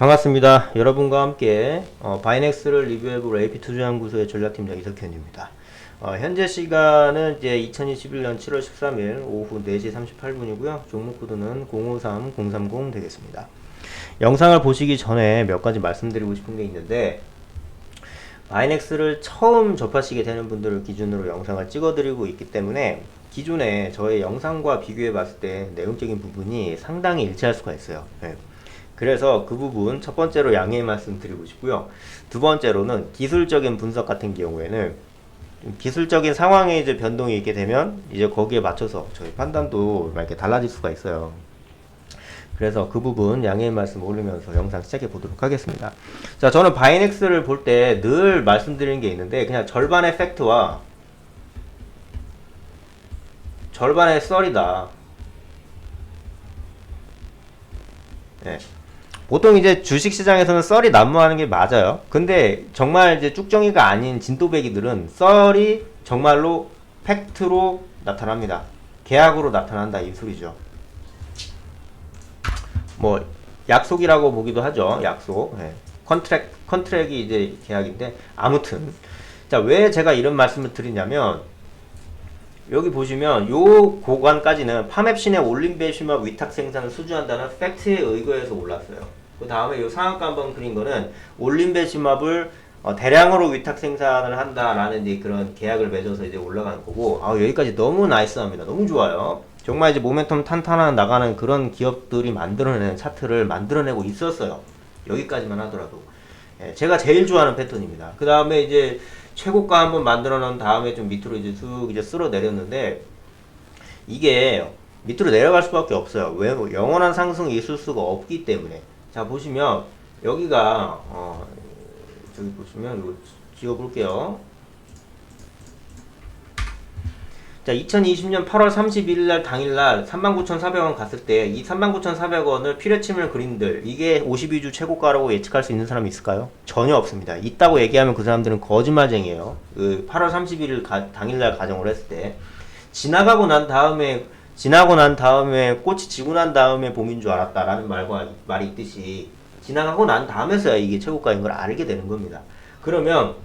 반갑습니다. 여러분과 함께 어, 바이넥스를 리뷰해볼 AP 투자연구소의 전략팀장 이석현입니다. 어, 현재 시간은 이제 2021년 7월 13일 오후 4시 38분이고요. 종목 코드는 053030 되겠습니다. 영상을 보시기 전에 몇 가지 말씀드리고 싶은 게 있는데 바이넥스를 처음 접하시게 되는 분들을 기준으로 영상을 찍어드리고 있기 때문에 기존에 저의 영상과 비교해 봤을 때 내용적인 부분이 상당히 일치할 수가 있어요. 네. 그래서 그 부분 첫 번째로 양해의 말씀 드리고 싶고요. 두 번째로는 기술적인 분석 같은 경우에는 좀 기술적인 상황에 이제 변동이 있게 되면 이제 거기에 맞춰서 저희 판단도 이렇게 달라질 수가 있어요. 그래서 그 부분 양해의 말씀 올리면서 영상 시작해 보도록 하겠습니다. 자, 저는 바이넥스를 볼 때 늘 말씀드리는 게 있는데 그냥 절반의 팩트와 절반의 썰이다. 예. 보통 이제 주식 시장에서는 썰이 난무하는 게 맞아요. 근데 정말 이제 쭉정이가 아닌 진또배기들은 썰이 정말로 팩트로 나타납니다. 계약으로 나타난다 이 소리죠. 뭐 약속이라고 보기도 하죠. 약속. 예. 컨트랙 컨트랙이 이제 계약인데 아무튼 자 왜 제가 이런 말씀을 드리냐면 여기 보시면 요 고관까지는 파맵신의 올림베시마 위탁 생산을 수주한다는 팩트에 의거해서 올랐어요. 그 다음에 요 상한가 한번 그린 거는 올림베시마을 어, 대량으로 위탁 생산을 한다라는 이제 그런 계약을 맺어서 이제 올라가는 거고 아 여기까지 너무 나이스합니다. 너무 좋아요. 정말 이제 모멘텀 탄탄한 나가는 그런 기업들이 만들어내는 차트를 만들어내고 있었어요. 여기까지만 하더라도 예, 제가 제일 좋아하는 패턴입니다. 그 다음에 이제 최고가 한번 만들어 놓은 다음에 좀 밑으로 이제 쑥 이제 쓸어 내렸는데 이게 밑으로 내려갈 수밖에 없어요. 왜 영원한 상승이 있을 수가 없기 때문에 자 보시면 여기가 어 저기 보시면 이거 지워 볼게요. 자, 2020년 8월 31일 날 당일날 39,400원 갔을 때 이 39,400원을 피레침을 그린들 이게 52주 최고가라고 예측할 수 있는 사람이 있을까요? 전혀 없습니다. 있다고 얘기하면 그 사람들은 거짓말쟁이에요. 그 8월 31일 가, 당일날 가정을 했을 때 지나가고 난 다음에 지나고 난 다음에 꽃이 지고 난 다음에 봄인 줄 알았다라는 말과 말이 있듯이 지나가고 난 다음에서야 이게 최고가인 걸 알게 되는 겁니다. 그러면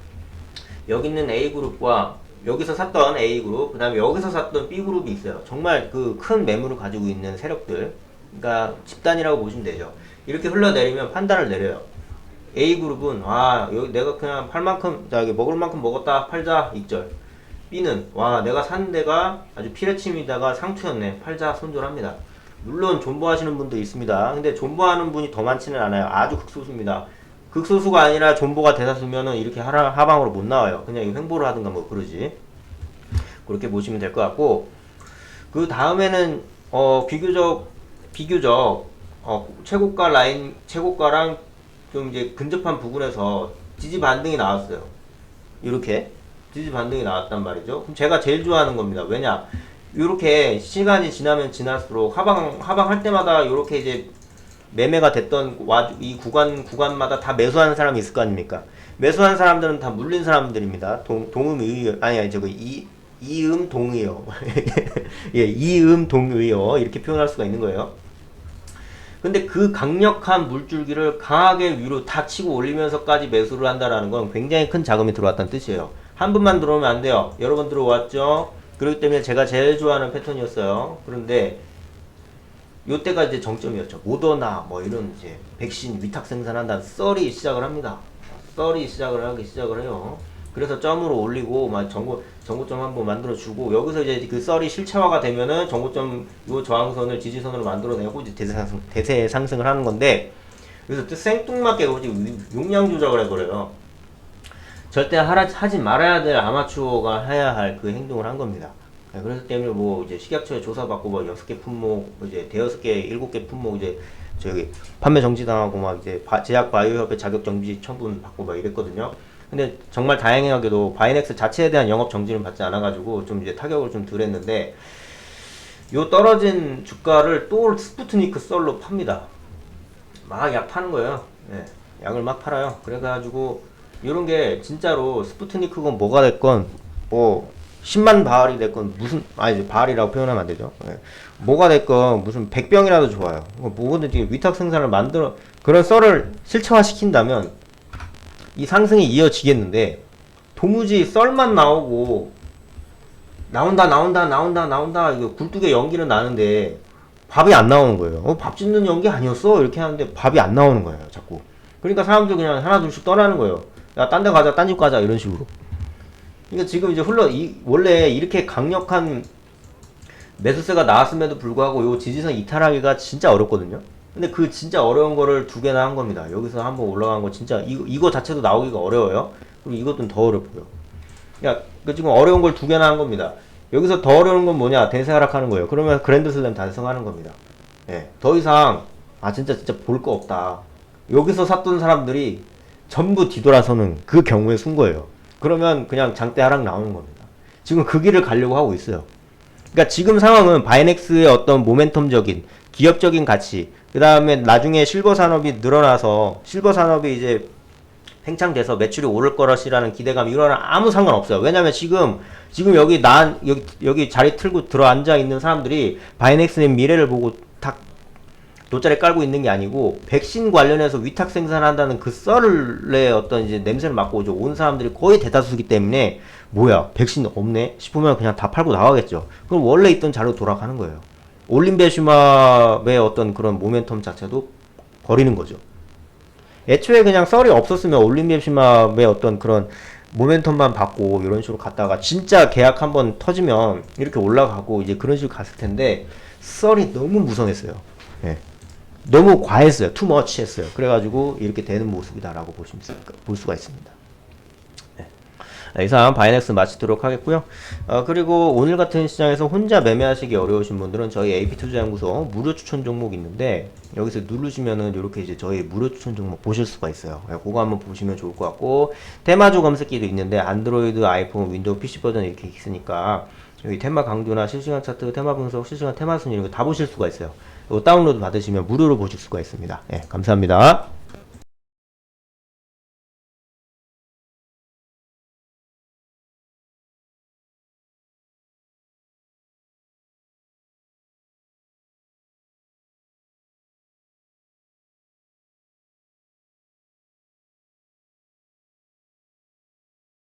여기 있는 A그룹과 여기서 샀던 A그룹, 그 다음에 여기서 샀던 B그룹이 있어요. 정말 그 큰 매물을 가지고 있는 세력들. 그러니까 집단이라고 보시면 되죠. 이렇게 흘러내리면 판단을 내려요. A그룹은, 와, 여기 내가 그냥 팔 만큼, 자, 여기 먹을 만큼 먹었다, 팔자, 익절. B는, 와, 내가 산 데가 아주 피레침이다가 상투였네, 팔자, 손절합니다. 물론 존버하시는 분도 있습니다. 근데 존버하는 분이 더 많지는 않아요. 아주 극소수입니다. 극소수가 아니라 존버가 대다수면은 이렇게 하라, 하방으로 못 나와요. 그냥 횡보를 하든가 뭐 그러지. 그렇게 보시면 될 것 같고 그 다음에는 어 비교적 비교적 어 최고가 라인 최고가랑 좀 이제 근접한 부분에서 지지 반등이 나왔어요. 이렇게 지지 반등이 나왔단 말이죠. 그럼 제가 제일 좋아하는 겁니다. 왜냐? 이렇게 시간이 지나면 지날수록 하방 하방 할 때마다 이렇게 이제 매매가 됐던 와, 이 구간 구간마다 다 매수하는 사람이 있을 거 아닙니까? 매수한 사람들은 다 물린 사람들입니다. 동 동음의 아니 아니 저거 이 이음 동의어 예 이음 동의어 이렇게 표현할 수가 있는 거예요. 근데 그 강력한 물줄기를 강하게 위로 다 치고 올리면서까지 매수를 한다라는 건 굉장히 큰 자금이 들어왔다는 뜻이에요. 한 분만 들어오면 안 돼요. 여러 번 들어왔죠. 그렇기 때문에 제가 제일 좋아하는 패턴이었어요. 그런데 요때가 이제 정점이었죠. 모더나 뭐 이런 이제 백신 위탁 생산한다는 썰이 시작을 합니다. 썰이 시작을 하기 시작을 해요. 그래서 점으로 올리고 막 정고 정고점 한번 만들어 주고 여기서 이제 그 썰이 실체화가 되면은 정고점 요 저항선을 지지선으로 만들어 내고 이제 대세 상승 대세 상승을 하는 건데 그래서 또 생뚱맞게 오지 용량 조작을 해 버려요. 절대 하라, 하지 말아야 될 아마추어가 해야 할 그 행동을 한 겁니다. 네, 그래서 때문에 뭐 이제 식약처에 조사받고 뭐 여섯 개 품목 이제 대여섯 개 일곱 개 품목 이제 저기 판매 정지당하고 막 이제 바, 제약 바이오협회 자격 정지 처분 받고 막 이랬거든요. 근데 정말 다행하게도 바이넥스 자체에 대한 영업 정지는 받지 않아가지고 좀 이제 타격을 좀 덜 했는데 요 떨어진 주가를 또 스푸트니크 썰로 팝니다. 막 약 파는 거예요. 네, 약을 막 팔아요. 그래가지고 이런 게 진짜로 스푸트니크건 뭐가 됐건 뭐 10만 바알이 됐건 무슨 아니 바알이라고 표현하면 안 되죠. 예. 뭐가 됐건 무슨 100병이라도 좋아요. 뭐 뭐든지 위탁 생산을 만들어 그런 썰을 실체화 시킨다면 이 상승이 이어지겠는데 도무지 썰만 나오고 나온다 나온다 나온다 나온다 이거 굴뚝에 연기는 나는데 밥이 안 나오는 거예요. 어, 밥 짓는 연기 아니었어? 이렇게 하는데 밥이 안 나오는 거예요, 자꾸. 그러니까 사람들 그냥 하나 둘씩 떠나는 거예요. 야, 딴 데 가자, 딴 집 가자 이런 식으로. 그러니까 지금 이제 흘러 이 원래 이렇게 강력한 매수세가 나왔음에도 불구하고 요 지지선 이탈하기가 진짜 어렵거든요. 근데 그 진짜 어려운 거를 두 개나 한 겁니다. 여기서 한번 올라간 거 진짜 이거, 이거 자체도 나오기가 어려워요. 그리고 이것도 더 어렵고요. 야, 그 지금 어려운 걸 두 개나 한 겁니다. 여기서 더 어려운 건 뭐냐? 대세 하락하는 거예요. 그러면 그랜드슬램 달성하는 겁니다. 예. 더 이상 아 진짜 진짜 볼 거 없다. 여기서 샀던 사람들이 전부 뒤돌아서는 그 경우에 순 거예요. 그러면 그냥 장대 하락 나오는 겁니다. 지금 그 길을 가려고 하고 있어요. 그러니까 지금 상황은 바이넥스의 어떤 모멘텀적인 기업적인 가치, 그 다음에 나중에 실버 산업이 늘어나서 실버 산업이 이제 팽창돼서 매출이 오를 거라시라는 기대감 이거랑 아무 상관없어요. 왜냐면 지금 지금 여기 난 여기 여기 자리 틀고 들어 앉아 있는 사람들이 바이넥스의 미래를 보고 탁 돗자리 깔고 있는 게 아니고 백신 관련해서 위탁 생산한다는 그 썰의 어떤 이제 냄새를 맡고 이제 온 사람들이 거의 대다수기 때문에 뭐야 백신 없네 싶으면 그냥 다 팔고 나가겠죠. 그럼 원래 있던 자료 돌아가는 거예요. 올림베슈마의 어떤 그런 모멘텀 자체도 버리는 거죠. 애초에 그냥 썰이 없었으면 올림베슈마의 어떤 그런 모멘텀만 받고 이런 식으로 갔다가 진짜 계약 한번 터지면 이렇게 올라가고 이제 그런 식으로 갔을 텐데 썰이 너무 무성했어요. 예. 너무 과했어요. 투 머치 했어요. 그래가지고 이렇게 되는 모습이다라고 보시면 볼 수가 있습니다. 네, 이상 바이넥스 마치도록 하겠고요. 어, 그리고 오늘 같은 시장에서 혼자 매매하시기 어려우신 분들은 저희 AP 투자연구소 무료 추천 종목 있는데 여기서 누르시면은 이렇게 이제 저희 무료 추천 종목 보실 수가 있어요. 네, 그거 한번 보시면 좋을 것 같고 테마주 검색기도 있는데 안드로이드, 아이폰, 윈도우 PC 버전 이렇게 있으니까 여기 테마 강조나 실시간 차트, 테마 분석, 실시간 테마 순위 이런 거 다 보실 수가 있어요. 이거 다운로드 받으시면 무료로 보실 수가 있습니다. 예, 감사합니다.